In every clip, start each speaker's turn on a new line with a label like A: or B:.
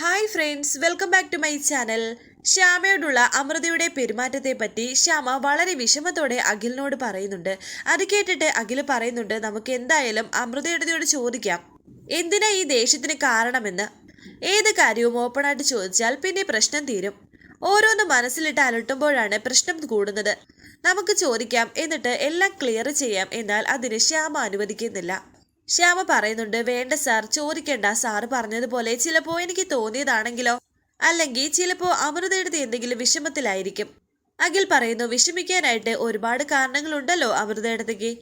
A: Hi friends welcome back to my channel. ശ്യാമയോടുള്ള അമൃതയുടെ പെരുമാറ്റത്തെ പറ്റി ശ്യാമ വളരെ വിഷമത്തോടെ അഖിലിനോട് പറയുന്നുണ്ട്. അത് കേട്ടിട്ട് അഖിൽ പറയുന്നുണ്ട് നമുക്ക് എന്തായാലും അമൃതയുടെയോട് ചോദിക്കാം. എന്തിനാ ഈ ദേഷ്യത്തിന് കാരണമെന്ന്? ഏത് കാര്യവും ഓപ്പണായിട്ട് ചോദിച്ചാൽ പിന്നെ പ്രശ്നം തീരും. ഓരോന്ന് മനസ്സിലിട്ട് അലട്ടുമ്പോഴാണ് പ്രശ്നം കൂടുന്നത്. നമുക്ക് ചോദിക്കാം എന്നിട്ട് എല്ലാം ക്ലിയർ ചെയ്യാം. എന്നാൽ അതിന് ശ്യാമ അനുവദിക്കുന്നില്ല. ശ്യാമ പറയുന്നുണ്ട് വേണ്ട സാർ ചോദിക്കണ്ട. സാറ് പറഞ്ഞതുപോലെ ചിലപ്പോ എനിക്ക് തോന്നിയതാണെങ്കിലോ? അല്ലെങ്കിൽ ചിലപ്പോ അമൃതയുടെ എന്തെങ്കിലും വിഷമത്തിലായിരിക്കും. അഖിൽ പറയുന്നു വിഷമിക്കാനായിട്ട് ഒരുപാട് കാരണങ്ങളുണ്ടല്ലോ അമൃതയെടുത്തേക്ക്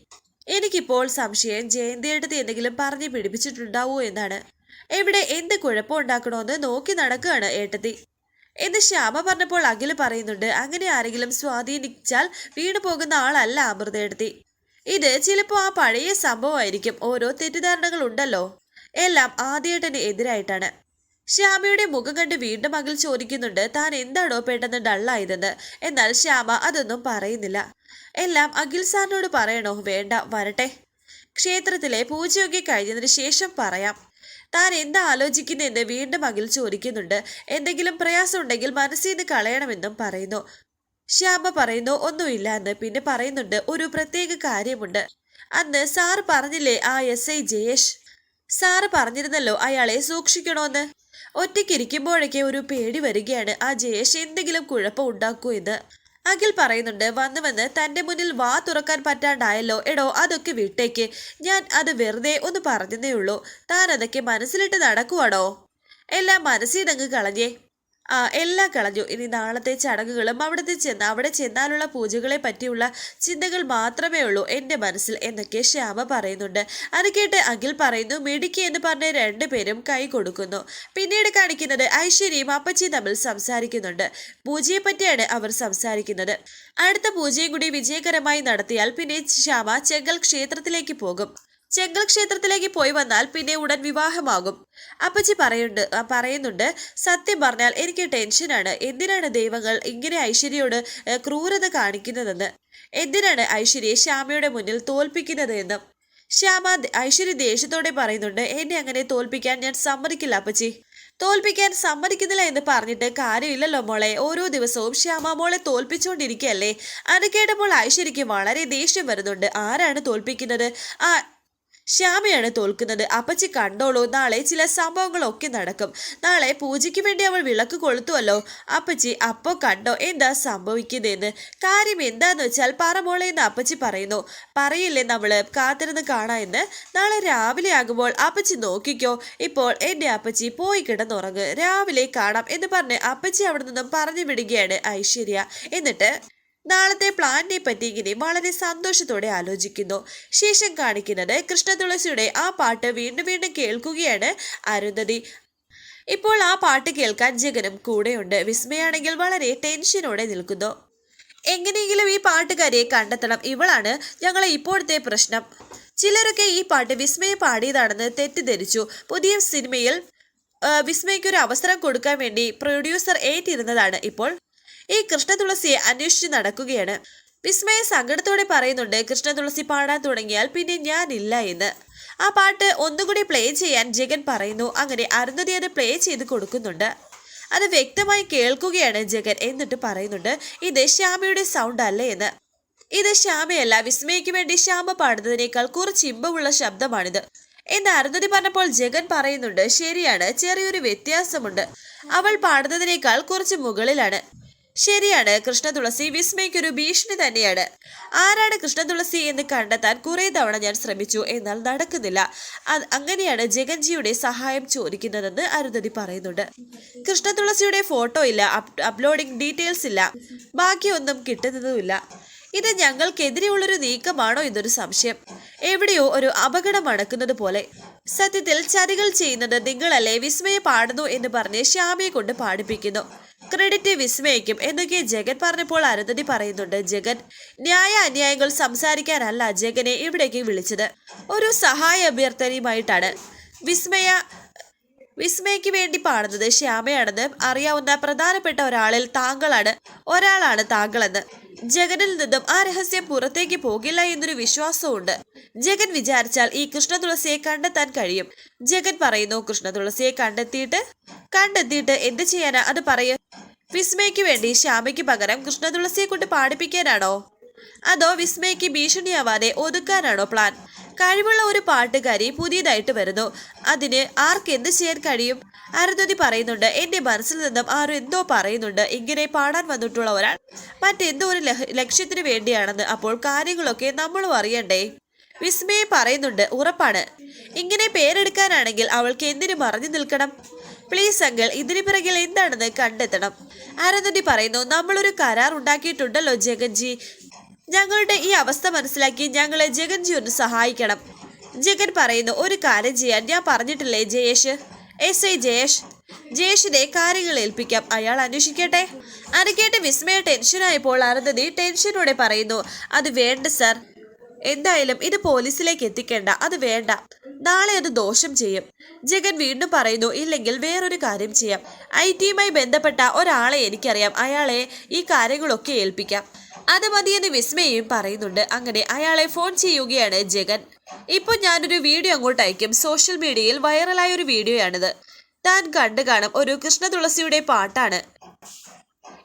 A: എനിക്കിപ്പോൾ സംശയം ജയന്തിയെടുത്ത് എന്തെങ്കിലും പറഞ്ഞു പിടിപ്പിച്ചിട്ടുണ്ടാവോ എന്നാണ്. എവിടെ എന്ത് കുഴപ്പമുണ്ടാക്കണോന്ന് നോക്കി നടക്കുകയാണ് ഏട്ടത്തി. എന്ന് ശ്യാമ പറഞ്ഞപ്പോൾ അഖിൽ പറയുന്നുണ്ട് അങ്ങനെ ആരെങ്കിലും സ്വാധീനിച്ചാൽ വീണു പോകുന്ന ആളല്ല അമൃതയെടുത്തി ഇത് ചിലപ്പോൾ ആ പഴയ സംഭവമായിരിക്കും. ഓരോ തെറ്റിദ്ധാരണകൾ ഉണ്ടല്ലോ എല്ലാം ആദ്യേട്ടന് എതിരായിട്ടാണ്. ശ്യാമയുടെ മുഖം കണ്ട് വീണ്ടും മകൾ ചോദിക്കുന്നുണ്ട് താൻ എന്താണോ പെട്ടെന്ന് ഡള്ളായതെന്ന്? എന്നാൽ ശ്യാമ അതൊന്നും പറയുന്നില്ല. എല്ലാം അഖിൽ സാറിനോട് പറയണോ? വേണ്ട വരട്ടെ. ക്ഷേത്രത്തിലെ പൂജയൊക്കെ കഴിഞ്ഞതിന് ശേഷം പറയാം. താൻ എന്താ ആലോചിക്കുന്നതെന്ന് വീണ്ടും അഖിൽ ചോദിക്കുന്നുണ്ട്. എന്തെങ്കിലും പ്രയാസം ഉണ്ടെങ്കിൽ മനസ്സിൽ നിന്ന് കളയണമെന്നും പറയുന്നു. ശ്യാമ പറയുന്നു ഒന്നുമില്ല എന്ന് പിന്നെ പറയുന്നുണ്ട് ഒരു പ്രത്യേക കാര്യമുണ്ട്. അന്ന് സാറ് പറഞ്ഞില്ലേ ആ എസ് ഐ ജയേഷ്? സാറ് പറഞ്ഞിരുന്നല്ലോ അയാളെ സൂക്ഷിക്കണോന്ന്. ഒറ്റയ്ക്കിരിക്കുമ്പോഴൊക്കെ ഒരു പേടി വരികയാണ്. ആ ജയേഷ് എന്തെങ്കിലും കുഴപ്പം ഉണ്ടാക്കൂ എന്ന്. അഖിൽ പറയുന്നുണ്ട് വന്നു വന്ന് തന്റെ മുന്നിൽ വാ തുറക്കാൻ പറ്റാണ്ടായല്ലോ. എടോ അതൊക്കെ വിട്ടേക്ക്. ഞാൻ അത് വെറുതെ ഒന്ന് പറഞ്ഞതേ ഉള്ളൂ. താൻ അതൊക്കെ മനസ്സിലിട്ട് നടക്കുവാണോ? എല്ലാം മനസ്സിലങ്ങ് കളഞ്ഞേ. എല്ലാം കളഞ്ഞു. ഇനി നാളത്തെ ചടങ്ങുകളും അവിടുത്തെ ചെന്ന് അവിടെ ചെന്നാലുള്ള പൂജകളെ പറ്റിയുള്ള ചിന്തകൾ മാത്രമേ ഉള്ളൂ എന്റെ മനസ്സിൽ എന്നൊക്കെ ശ്യാമ പറയുന്നുണ്ട്. അത് കേട്ട് അഖിൽ പറയുന്നു മിടുക്കി എന്ന് പറഞ്ഞ് രണ്ടുപേരും കൈ കൊടുക്കുന്നു. പിന്നീട് കാണിക്കുന്നത് ഐശ്വര്യയും അപ്പച്ചിയും തമ്മിൽ സംസാരിക്കുന്നുണ്ട്. പൂജയെ പറ്റിയാണ് അവർ സംസാരിക്കുന്നത്. അടുത്ത പൂജയും കൂടി വിജയകരമായി നടത്തിയാൽ പിന്നെ ശ്യാമ ചെങ്കൽ ക്ഷേത്രത്തിലേക്ക് പോകും. ചെങ്കൽ ക്ഷേത്രത്തിലേക്ക് പോയി വന്നാൽ പിന്നെ ഉടൻ വിവാഹമാകും. അപ്പച്ചി പറയുന്നുണ്ട് പറയുന്നുണ്ട് സത്യം പറഞ്ഞാൽ എനിക്ക് ടെൻഷനാണ്. എന്തിനാണ് ദൈവങ്ങൾ ഇങ്ങനെ ഐശ്വര്യയോട് ക്രൂരത കാണിക്കുന്നതെന്ന്? എന്തിനാണ് ഐശ്വര്യയെ ശ്യാമയുടെ മുന്നിൽ തോൽപ്പിക്കുന്നത് എന്നും ശ്യാമ ഐശ്വര്യ ദേഷ്യത്തോടെ പറയുന്നുണ്ട് എന്നെ അങ്ങനെ തോൽപ്പിക്കാൻ ഞാൻ സമ്മതിക്കില്ല അപ്പച്ചി. തോൽപ്പിക്കാൻ സമ്മതിക്കുന്നില്ല എന്ന് പറഞ്ഞിട്ട് കാര്യമില്ലല്ലോ മോളെ. ഓരോ ദിവസവും ശ്യാമ മോളെ തോൽപ്പിച്ചുകൊണ്ടിരിക്കുകയല്ലേ അത് കേട്ടപ്പോൾ ഐശ്വര്യയ്ക്ക് വളരെ ദേഷ്യം വരുന്നുണ്ട്. ആരാണ് തോൽപ്പിക്കുന്നത്? ആ ശ്യാമയാണ് തോൽക്കുന്നത്. അപ്പച്ചി കണ്ടോളൂ നാളെ ചില സംഭവങ്ങളൊക്കെ നടക്കും. നാളെ പൂജയ്ക്ക് വേണ്ടി അവൾ വിളക്ക് കൊളുത്തുവല്ലോ. അപ്പച്ചി അപ്പോ കണ്ടോ എന്താ സംഭവിക്കുന്നതെന്ന് കാര്യം എന്താന്ന് വെച്ചാൽ പറമോളെ എന്ന് അപ്പച്ചി പറയുന്നു. പറയില്ലേ നമ്മൾ കാത്തിരുന്ന് കാണാ എന്ന്? നാളെ രാവിലെ ആകുമ്പോൾ അപ്പച്ചി നോക്കിക്കോ. ഇപ്പോൾ എന്റെ അപ്പച്ചി പോയി കിടന്നുറങ്ങ്. രാവിലെ കാണാം എന്ന് പറഞ്ഞ് അപ്പച്ചി അവിടെ നിന്നും പറഞ്ഞു വിടുകയാണ് ഐശ്വര്യ. എന്നിട്ട് നാളത്തെ പ്ലാനിനെ പറ്റി ഇങ്ങനെ വളരെ സന്തോഷത്തോടെ ആലോചിക്കുന്നു. ശേഷം കാണിക്കുന്നത് കൃഷ്ണതുളസിയുടെ ആ പാട്ട് വീണ്ടും വീണ്ടും കേൾക്കുകയാണ് അരുന്ധതി. ഇപ്പോൾ ആ പാട്ട് കേൾക്കാൻ ജഗനും കൂടെയുണ്ട്. വിസ്മയാണെങ്കിൽ വളരെ ടെൻഷനോടെ നിൽക്കുന്നു. എങ്ങനെയെങ്കിലും ഈ പാട്ടുകാരിയെ കണ്ടെത്തണം. ഇവളാണ് ഞങ്ങളെ ഇപ്പോഴത്തെ പ്രശ്നം. ചിലരൊക്കെ ഈ പാട്ട് വിസ്മയ പാടിയതാണെന്ന് തെറ്റിദ്ധരിച്ചു. പുതിയ സിനിമയിൽ വിസ്മയ്ക്ക് ഒരു അവസരം കൊടുക്കാൻ വേണ്ടി പ്രൊഡ്യൂസർ ഏറ്റിരുന്നതാണ് ഇപ്പോൾ ഈ കൃഷ്ണതുളസിയെ അന്വേഷിച്ച് നടക്കുകയാണ്. വിസ്മയ സങ്കടത്തോടെ പറയുന്നുണ്ട് കൃഷ്ണതുളസി പാടാൻ തുടങ്ങിയാൽ പിന്നെ ഞാനില്ല എന്ന്. ആ പാട്ട് ഒന്നുകൂടി പ്ലേ ചെയ്യാൻ ജഗൻ പറയുന്നു. അങ്ങനെ അരുന്ധതി അത് പ്ലേ ചെയ്ത് കൊടുക്കുന്നുണ്ട്. അത് വ്യക്തമായി കേൾക്കുകയാണ് ജഗൻ. എന്നിട്ട് പറയുന്നുണ്ട് ഇത് ശ്യാമയുടെ സൗണ്ട് അല്ലേ എന്ന്. ഇത് ശ്യാമയല്ല വിസ്മയ്ക്ക് വേണ്ടി ശ്യാമ പാടുന്നതിനേക്കാൾ കുറച്ച് ഇമ്പമുള്ള ശബ്ദമാണിത്. എന്ന് അരുന്ധതി പറഞ്ഞപ്പോൾ ജഗൻ പറയുന്നുണ്ട് ശരിയാണ് ചെറിയൊരു വ്യത്യാസമുണ്ട്. അവൾ പാടുന്നതിനേക്കാൾ കുറച്ച് മുകളിലാണ്. ശരിയാണ്. കൃഷ്ണതുളസി വിസ്മയ്ക്കൊരു ഭീഷണി തന്നെയാണ്. ആരാണ് കൃഷ്ണതുളസി എന്ന് കണ്ടെത്താൻ കുറെ തവണ ഞാൻ ശ്രമിച്ചു. എന്നാൽ നടക്കുന്നില്ല. അങ്ങനെയാണ് ജഗൻജിയുടെ സഹായം ചോദിക്കുന്നതെന്ന് അരുന്ധതി പറയുന്നുണ്ട്. കൃഷ്ണതുളസിയുടെ ഫോട്ടോ ഇല്ല. അപ്ലോഡിംഗ് ഡീറ്റെയിൽസ് ഇല്ല. ബാക്കിയൊന്നും കിട്ടുന്നതുമില്ല. ഇത് ഞങ്ങൾക്കെതിരെയുള്ളൊരു നീക്കമാണോ എന്നൊരു സംശയം. എവിടെയോ ഒരു അപകടം നടക്കുന്നത് പോലെ. സത്യത്തിൽ ചതികൾ ചെയ്യുന്നത് നിങ്ങളല്ലേ വിസ്മയെ പാടുന്നു എന്ന് പറഞ്ഞ് ശ്യാമയെ കൊണ്ട് പാടിപ്പിക്കുന്നു. ക്രെഡിറ്റ് വിസ്മയിക്കും എന്നൊക്കെ ജഗൻ പറഞ്ഞപ്പോൾ അരുന്ധതി പറയുന്നുണ്ട്. ജഗൻ ന്യായ അന്യായങ്ങൾ സംസാരിക്കാനല്ല ജഗനെ ഇവിടേക്ക് വിളിച്ചത്. ഒരു സഹായ അഭ്യർത്ഥനയുമായിട്ടാണ്. വിസ്മയ വിസ്മയ്ക്ക് വേണ്ടി പാടുന്നത് ശ്യാമയാണെന്ന് അറിയാവുന്ന പ്രധാനപ്പെട്ട ഒരാളിൽ താങ്കളാണ് ഒരാളാണ് താങ്കളെന്ന്. ജഗനിൽ നിന്നും ആ രഹസ്യം പുറത്തേക്ക് പോകില്ല എന്നൊരു വിശ്വാസമുണ്ട് ജഗൻ വിചാരിച്ചാൽ ഈ കൃഷ്ണ തുളസിയെ കണ്ടെത്താൻ കഴിയും. ജഗൻ പറയുന്നു കൃഷ്ണ തുളസിയെ കണ്ടെത്തിയിട്ട്? കണ്ടെത്തിയിട്ട് എന്ത് ചെയ്യാനാ? അത് പറയ. വിസ്മയ്ക്ക് വേണ്ടി ശ്യാമയ്ക്ക് പകരം കൃഷ്ണ തുളസിയെ കൊണ്ട് പാടിപ്പിക്കാനാണോ? അതോ വിസ്മയ്ക്ക് ഭീഷണിയാവാതെ ഒതുക്കാനാണോ പ്ലാൻ കഴിവുള്ള ഒരു പാട്ടുകാരി പുതിയതായിട്ട് വരുന്നു. അതിന് ആർക്ക് എന്ത് ചെയ്യാൻ കഴിയും? അരുന്ധതി പറയുന്നുണ്ട് എന്റെ മനസ്സിൽ നിന്നും ആരും എന്തോ പറയുന്നുണ്ട്. ഇങ്ങനെ പാടാൻ വന്നിട്ടുള്ള ഒരാൾ മറ്റെന്തോ ഒരു ലക്ഷ്യത്തിന് വേണ്ടിയാണെന്ന് അപ്പോൾ കാര്യങ്ങളൊക്കെ നമ്മളും അറിയണ്ടേ? വിസ്മയെ പറയുന്നുണ്ട് ഉറപ്പാണ്. ഇങ്ങനെ പേരെടുക്കാനാണെങ്കിൽ അവൾക്ക് എന്തിനു മറഞ്ഞു നിൽക്കണം? പ്ലീസ് അങ്കിൾ ഇതിന് പിറകിൽ എന്താണെന്ന് കണ്ടെത്തണം. അരുന്ധതി പറയുന്നു നമ്മളൊരു കരാർ ഉണ്ടാക്കിയിട്ടുണ്ടല്ലോ ജഗൻജി. ഞങ്ങളുടെ ഈ അവസ്ഥ മനസ്സിലാക്കി ഞങ്ങളെ ജഗൻജി ഒന്ന് സഹായിക്കണം. ജഗൻ പറയുന്നു ഒരു കാര്യം ചെയ്യാൻ ഞാൻ പറഞ്ഞിട്ടില്ലേ ജയേഷ്? എസ് ഐ ജയേഷ് ജയേഷിനെ കാര്യങ്ങൾ ഏൽപ്പിക്കാം. അയാൾ അന്വേഷിക്കട്ടെ. അനക്കേട്ട് കേട്ട് വിസ്മയ ടെൻഷനായപ്പോൾ അരുന്ധതി ടെൻഷനോടെ പറയുന്നു അത് വേണ്ട സർ. എന്തായാലും ഇത് പോലീസിലേക്ക് എത്തിക്കേണ്ട. അത് വേണ്ട. നാളെ അത് ദോഷം ചെയ്യും. ജഗൻ വീണ്ടും പറയുന്നു ഇല്ലെങ്കിൽ വേറൊരു കാര്യം ചെയ്യാം. ഐ ടിയുമായി ബന്ധപ്പെട്ട ഒരാളെ എനിക്കറിയാം. അയാളെ ഈ കാര്യങ്ങളൊക്കെ ഏൽപ്പിക്കാം. അത് മതിയെന്ന് വിസ്മയും പറയുന്നുണ്ട്. അങ്ങനെ അയാളെ ഫോൺ ചെയ്യുകയാണ് ജഗൻ. ഇപ്പോൾ ഞാനൊരു വീഡിയോ അങ്ങോട്ട് അയക്കും. സോഷ്യൽ മീഡിയയിൽ വൈറലായ ഒരു വീഡിയോയാണിത്. താൻ കണ്ടു കാണും. ഒരു കൃഷ്ണ തുളസിയുടെ പാട്ടാണ്.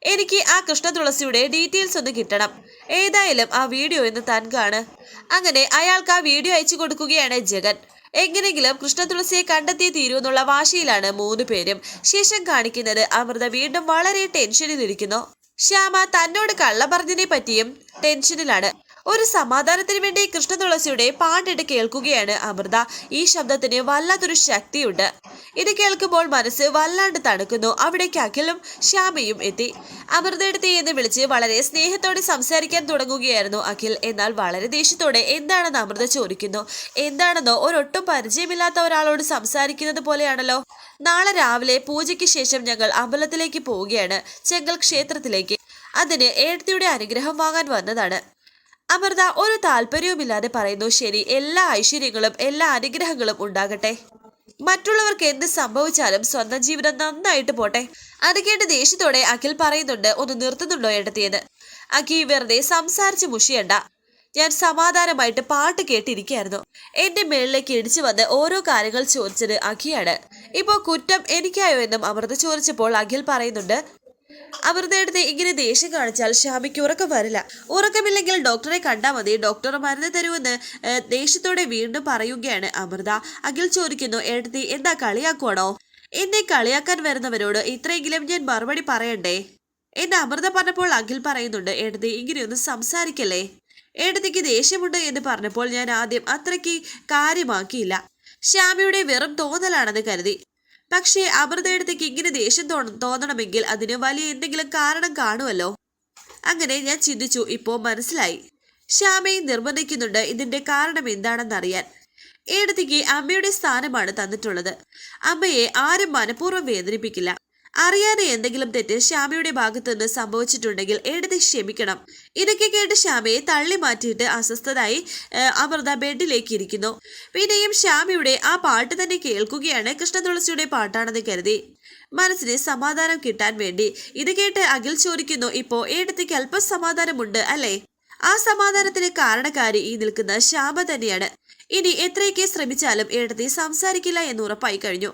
A: എനിക്ക് ആ കൃഷ്ണ തുളസിയുടെ ഡീറ്റെയിൽസ് ഒന്ന് കിട്ടണം. ഏതായാലും ആ വീഡിയോ എന്ന് താൻ കാണ്. അങ്ങനെ അയാൾക്ക് ആ വീഡിയോ അയച്ചു കൊടുക്കുകയാണ് ജഗൻ. എങ്ങനെങ്കിലും കൃഷ്ണ തുളസിയെ കണ്ടെത്തിയേ തീരുമെന്നുള്ള വാശിയിലാണ് മൂന്ന് പേരും. ശേഷം കാണിക്കുന്നത് അമൃത വീണ്ടും വളരെ ടെൻഷനിലിരിക്കുന്നു ശ്യാമ തന്നോട് കള്ള പറഞ്ഞതിനെ പറ്റിയും ടെൻഷനിലാണ്. ഒരു സമാധാനത്തിന് വേണ്ടി കൃഷ്ണ തുളസിയുടെ പാട്ടിട്ട് കേൾക്കുകയാണ് അമൃത. ഈ ശബ്ദത്തിന് വല്ലാത്തൊരു ശക്തിയുണ്ട്. ഇത് കേൾക്കുമ്പോൾ മനസ്സ് വല്ലാണ്ട് തണുക്കുന്നു. അവിടേക്ക് അഖിലും ശ്യാമയും എത്തി. അമൃതയെടുത്തി എന്ന് വിളിച്ച് വളരെ സ്നേഹത്തോടെ സംസാരിക്കാൻ തുടങ്ങുകയായിരുന്നു അഖിൽ. എന്നാൽ വളരെ ദേഷ്യത്തോടെ എന്താണെന്ന് അമൃത ചോദിക്കുന്നു. എന്താണെന്നോ ഒരൊട്ടും പരിചയമില്ലാത്ത ഒരാളോട് സംസാരിക്കുന്നത് പോലെയാണല്ലോ. നാളെ രാവിലെ പൂജയ്ക്ക് ശേഷം ഞങ്ങൾ അമ്പലത്തിലേക്ക് പോവുകയാണ്. ചെങ്കൽ ക്ഷേത്രത്തിലേക്ക്. അതിന് ഏഴത്തിയുടെ അനുഗ്രഹം വാങ്ങാൻ വന്നതാണ്. അമൃത ഒരു താല്പര്യവുമില്ലാതെ പറയുന്നു ശരി എല്ലാ ഐശ്വര്യങ്ങളും എല്ലാ അനുഗ്രഹങ്ങളും ഉണ്ടാകട്ടെ. മറ്റുള്ളവർക്ക് എന്ത് സംഭവിച്ചാലും സ്വന്തം ജീവിതം നന്നായിട്ട് പോട്ടെ. അത് കേട്ട് ദേഷ്യത്തോടെ അഖിൽ പറയുന്നുണ്ട് ഒന്ന് നിർത്തുന്നുണ്ടോ എടുത്തിയത് അഖി വെറുതെ സംസാരിച്ച് മുഷിയണ്ട. ഞാൻ സമാധാനമായിട്ട് പാട്ട് കേട്ടിരിക്കുകയായിരുന്നു. എന്റെ മേളിലേക്ക് ഇടിച്ചു വന്ന് ഓരോ കാര്യങ്ങൾ ചോദിച്ചത് അഖിയാണ്. ഇപ്പോൾ കുറ്റം എനിക്കായോ എന്നും അമൃത ചോദിച്ചപ്പോൾ അഖിൽ പറയുന്നുണ്ട് അമൃതയെടുത്ത് ഇങ്ങനെ ദേഷ്യം കാണിച്ചാൽ ഷാമിക്ക് ഉറക്കം വരില്ല. ഉറക്കമില്ലെങ്കിൽ ഡോക്ടറെ കണ്ടാൽ മതി. ഡോക്ടർ മരുന്ന് തരുമെന്ന് ദേഷ്യത്തോടെ വീണ്ടും പറയുകയാണ് അമൃത. അഖിൽ ചോദിക്കുന്നു എടുത്തി എന്താ കളിയാക്കുവാണോ? എന്നെ കളിയാക്കാൻ വരുന്നവരോട് ഇത്രയെങ്കിലും ഞാൻ മറുപടി പറയണ്ടേ? എന്നെ അമൃത പറഞ്ഞപ്പോൾ അഖിൽ പറയുന്നുണ്ട് എടുത്തി ഇങ്ങനെയൊന്നും സംസാരിക്കല്ലേ? എടുത്തിക്ക് ദേഷ്യമുണ്ട് എന്ന് പറഞ്ഞപ്പോൾ ഞാൻ ആദ്യം അത്രയ്ക്ക് കാര്യമാക്കിയില്ല. ശ്യാമയുടെ വെറും തോന്നലാണെന്ന് കരുതി. പക്ഷേ അമൃതയിടത്തേക്ക് ഇങ്ങനെ ദേഷ്യം തോന്ന തോന്നണമെങ്കിൽ അതിന് വലിയ എന്തെങ്കിലും കാരണം കാണുമല്ലോ. അങ്ങനെ ഞാൻ ചിന്തിച്ചു ഇപ്പോൾ മനസ്സിലായി. ശ്യാമയെ നിർബന്ധിക്കുന്നുണ്ട് ഇതിന്റെ കാരണം എന്താണെന്നറിയാൻ. ഏടത്തേക്ക് അമ്മയുടെ സ്ഥാനമാണ് തന്നിട്ടുള്ളത്. അമ്മയെ ആരും മനഃപൂർവം വേദനിപ്പിക്കില്ല. അറിയാതെ എന്തെങ്കിലും തെറ്റ് ശ്യാമയുടെ ഭാഗത്തുനിന്ന് സംഭവിച്ചിട്ടുണ്ടെങ്കിൽ എഴുതി ക്ഷമിക്കണം. ഇതൊക്കെ കേട്ട് ശ്യാമയെ തള്ളി മാറ്റിയിട്ട് അസ്വസ്ഥതായി അമൃത ബെഡിലേക്ക് ഇരിക്കുന്നു പിന്നെയും ശ്യാമയുടെ ആ പാട്ട് തന്നെ കേൾക്കുകയാണ് കൃഷ്ണതുളസിയുടെ പാട്ടാണെന്ന് കരുതി. മനസ്സിന് സമാധാനം കിട്ടാൻ വേണ്ടി. ഇത് കേട്ട് അഖിൽ ചോദിക്കുന്നു ഇപ്പോ ഏടത്തേക്ക് അല്പം സമാധാനമുണ്ട് അല്ലേ? ആ സമാധാനത്തിന് കാരണക്കാരി ഈ നിൽക്കുന്ന ശ്യാമ തന്നെയാണ്. ഇനി എത്രയൊക്കെ ശ്രമിച്ചാലും ഏടത്തി സംസാരിക്കില്ല എന്ന് ഉറപ്പായി കഴിഞ്ഞു.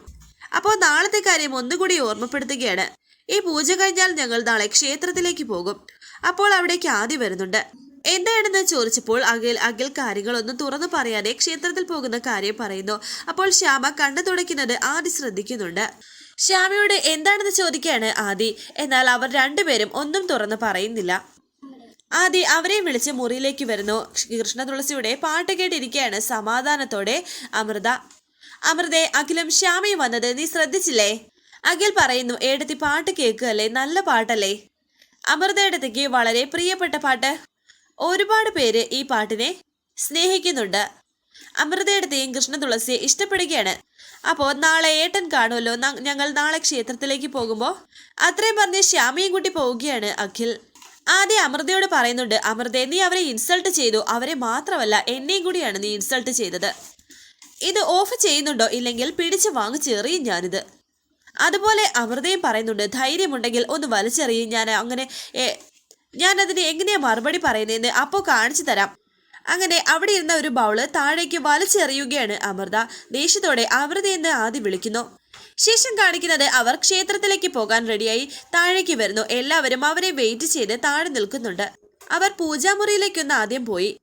A: അപ്പോൾ നാളത്തെ കാര്യം ഒന്നുകൂടി ഓർമ്മപ്പെടുത്തുകയാണ്. ഈ പൂജ കഴിഞ്ഞാൽ ഞങ്ങൾ നാളെ ക്ഷേത്രത്തിലേക്ക് പോകും. അപ്പോൾ അവിടേക്ക് ആദ്യ വരുന്നുണ്ട്. എന്താണെന്ന് ചോദിച്ചപ്പോൾ അഖിൽ അഖിൽ കാര്യങ്ങളൊന്നും തുറന്നു പറയാതെ ക്ഷേത്രത്തിൽ പോകുന്ന കാര്യം പറയുന്നു. അപ്പോൾ ശ്യാമ കണ്ണു തുടയ്ക്കുന്നത് ആദ്യ ശ്രദ്ധിക്കുന്നുണ്ട്. ശ്യാമയോട് എന്താണെന്ന് ചോദിക്കുകയാണ് ആദി. എന്നാൽ അവർ രണ്ടുപേരും ഒന്നും തുറന്ന് പറയുന്നില്ല. ആദി അവരെ വിളിച്ച് മുറിയിലേക്ക് വരുന്നു. കൃഷ്ണ തുളസിയുടെ പാട്ട് കേട്ടിരിക്കുകയാണ് സമാധാനത്തോടെ അമൃത. അമൃതേ അഖിലും ശ്യാമയും വന്നത് നീ ശ്രദ്ധിച്ചില്ലേ? അഖിൽ പറയുന്നു ഏടത്തി പാട്ട് കേൾക്കുകയല്ലേ? നല്ല പാട്ടല്ലേ? അമൃതയിടത്തേക്ക് വളരെ പ്രിയപ്പെട്ട പാട്ട്. ഒരുപാട് പേര് ഈ പാട്ടിനെ സ്നേഹിക്കുന്നുണ്ട്. അമൃതയുടെയും കൃഷ്ണ തുളസിയെ ഇഷ്ടപ്പെടുകയാണ്. അപ്പോൾ നാളെ ഏട്ടൻ കാണുമല്ലോ? ഞങ്ങൾ നാളെ ക്ഷേത്രത്തിലേക്ക് പോകുമ്പോൾ അത്രയും പറഞ്ഞ് ശ്യാമയും കൂട്ടി പോവുകയാണ് അഖിൽ. ആദ്യം അമൃതയോട് പറയുന്നുണ്ട് അമൃതയെ നീ അവരെ ഇൻസൾട്ട് ചെയ്തു. അവരെ മാത്രമല്ല എന്നെയും കൂടിയാണ് നീ ഇൻസൾട്ട് ചെയ്തത്. ഇത് ഓഫ് ചെയ്യുന്നുണ്ടോ ഇല്ലെങ്കിൽ പിടിച്ചു വാങ്ങിച്ചെറിയും ഞാനിത്. അതുപോലെ അമൃതയും പറയുന്നുണ്ട് ധൈര്യമുണ്ടെങ്കിൽ ഒന്ന് വലിച്ചെറിയും. ഞാൻ അങ്ങനെ ഞാനതിന് എങ്ങനെയാ മറുപടി പറയുന്നതെന്ന് അപ്പോൾ കാണിച്ചു തരാം. അങ്ങനെ അവിടെ ഇരുന്ന ഒരു ബൗൾ താഴേക്ക് വലിച്ചെറിയുകയാണ് അമൃത. ദേഷ്യത്തോടെ അമൃത എന്ന് ആദ്യം വിളിക്കുന്നു. ശേഷം കാണിക്കുന്നത് അവർ ക്ഷേത്രത്തിലേക്ക് പോകാൻ റെഡിയായി താഴേക്ക് വരുന്നു. എല്ലാവരും അവരെ വെയിറ്റ് ചെയ്ത് താഴെ നിൽക്കുന്നുണ്ട്. അവർ പൂജാമുറിയിലേക്കൊന്ന് ആദ്യം പോയി.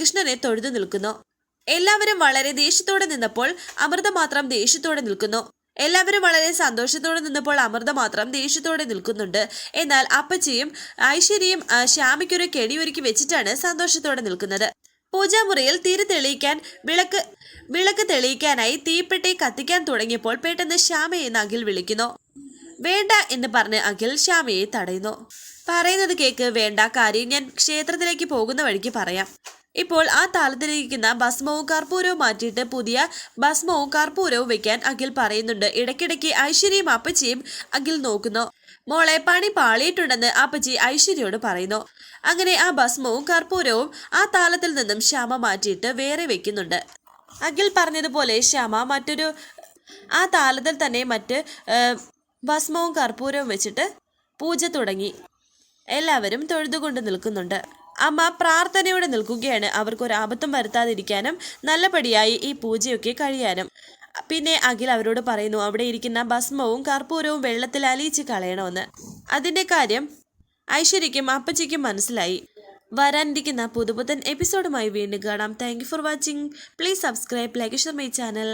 A: കൃഷ്ണനെ തൊഴുതു നിൽക്കുന്നു. എല്ലാവരും വളരെ ദേഷ്യത്തോടെ നിന്നപ്പോൾ അമൃത മാത്രം ദേഷ്യത്തോടെ നിൽക്കുന്നു. എല്ലാവരും വളരെ സന്തോഷത്തോടെ നിന്നപ്പോൾ അമൃത മാത്രം ദേഷ്യത്തോടെ നിൽക്കുന്നുണ്ട്. എന്നാൽ അപ്പച്ചിയും ഐശ്വര്യയും ശ്യാമിക്കൊരു കെടിയൊരുക്കി വെച്ചിട്ടാണ് സന്തോഷത്തോടെ നിൽക്കുന്നത്. പൂജാമുറിയിൽ തിരി തെളിയിക്കാൻ വിളക്ക് വിളക്ക് തെളിയിക്കാനായി തീപ്പെട്ടി കത്തിക്കാൻ തുടങ്ങിയപ്പോൾ പെട്ടെന്ന് ശ്യാമയെന്ന് അഖിൽ വിളിക്കുന്നു. വേണ്ട എന്ന് പറഞ്ഞ് അഖിൽ ശ്യാമയെ തടയുന്നു. പറയുന്നത് കേക്ക് വേണ്ട കാര്യം ഞാൻ ക്ഷേത്രത്തിലേക്ക് പോകുന്ന വഴിക്ക് പറയാം. ഇപ്പോൾ ആ താളത്തിലിരിക്കുന്ന ഭസ്മവും കർപ്പൂരവും മാറ്റിയിട്ട് പുതിയ ഭസ്മവും കർപ്പൂരവും വെക്കാൻ അഖിൽ പറയുന്നുണ്ട്. ഇടയ്ക്കിടയ്ക്ക് ഐശ്വര്യയും അപ്പച്ചിയും അഖിൽ നോക്കുന്നു. മോളെ പണി പാളിയിട്ടുണ്ടെന്ന് അപ്പച്ചി ഐശ്വര്യയോട് പറയുന്നു. അങ്ങനെ ആ ഭസ്മവും കർപ്പൂരവും ആ താളത്തിൽ നിന്നും ശ്യാമ മാറ്റിയിട്ട് വേറെ വെക്കുന്നുണ്ട്. അഖിൽ പറഞ്ഞതുപോലെ ശ്യാമ മറ്റൊരു ആ താളത്തിൽ തന്നെ മറ്റ് ഭസ്മവും കർപ്പൂരവും വെച്ചിട്ട് പൂജ തുടങ്ങി. എല്ലാവരും തൊഴുതുകൊണ്ട് നിൽക്കുന്നുണ്ട്. അമ്മ പ്രാർത്ഥനയോടെ നിൽക്കുകയാണ്. അവർക്കൊരു ആപത്തും വരുത്താതിരിക്കാനും നല്ലപടിയായി ഈ പൂജയൊക്കെ കഴിയാനും. പിന്നെ അഖിൽ അവരോട് പറയുന്നു അവിടെ ഇരിക്കുന്ന ഭസ്മവും കർപ്പൂരവും വെള്ളത്തിൽ അലിയിച്ച് കളയണമെന്ന്. അതിന്റെ കാര്യം ഐശ്വര്യയ്ക്കും അപ്പച്ചിക്കും മനസ്സിലായി. വരാനിരിക്കുന്ന പുതുപുത്തൻ എപ്പിസോഡുമായി വീണ്ടും കാണാം. Thank for watching please subscribe like share my channel